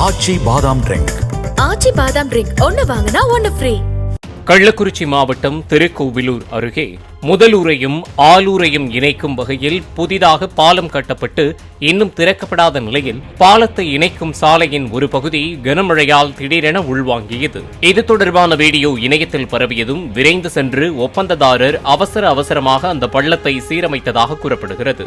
ஆச்சி பாதாம் ட்ரிங்க். ஆச்சி பாதாம் ட்ரிங்க். ஒன்னு வாங்கினா ஒன்னு ஃப்ரீ கள்ளக்குறிச்சி மாவட்டம் திருக்கோவிலூர் அருகே முதலூரையும் ஆலூரையும் இணைக்கும் வகையில் புதிதாக பாலம் கட்டப்பட்டு இன்னும் திறக்கப்படாத நிலையில் பாலத்தை இணைக்கும் சாலையின் ஒரு பகுதி கனமழையால் திடீரென உள்வாங்கியது. இது தொடர்பான வீடியோ இணையத்தில் பரவியதும் விரைந்து சென்று ஒப்பந்ததாரர் அவசர அவசரமாக அந்த பள்ளத்தை சீரமைத்ததாக கூறப்படுகிறது.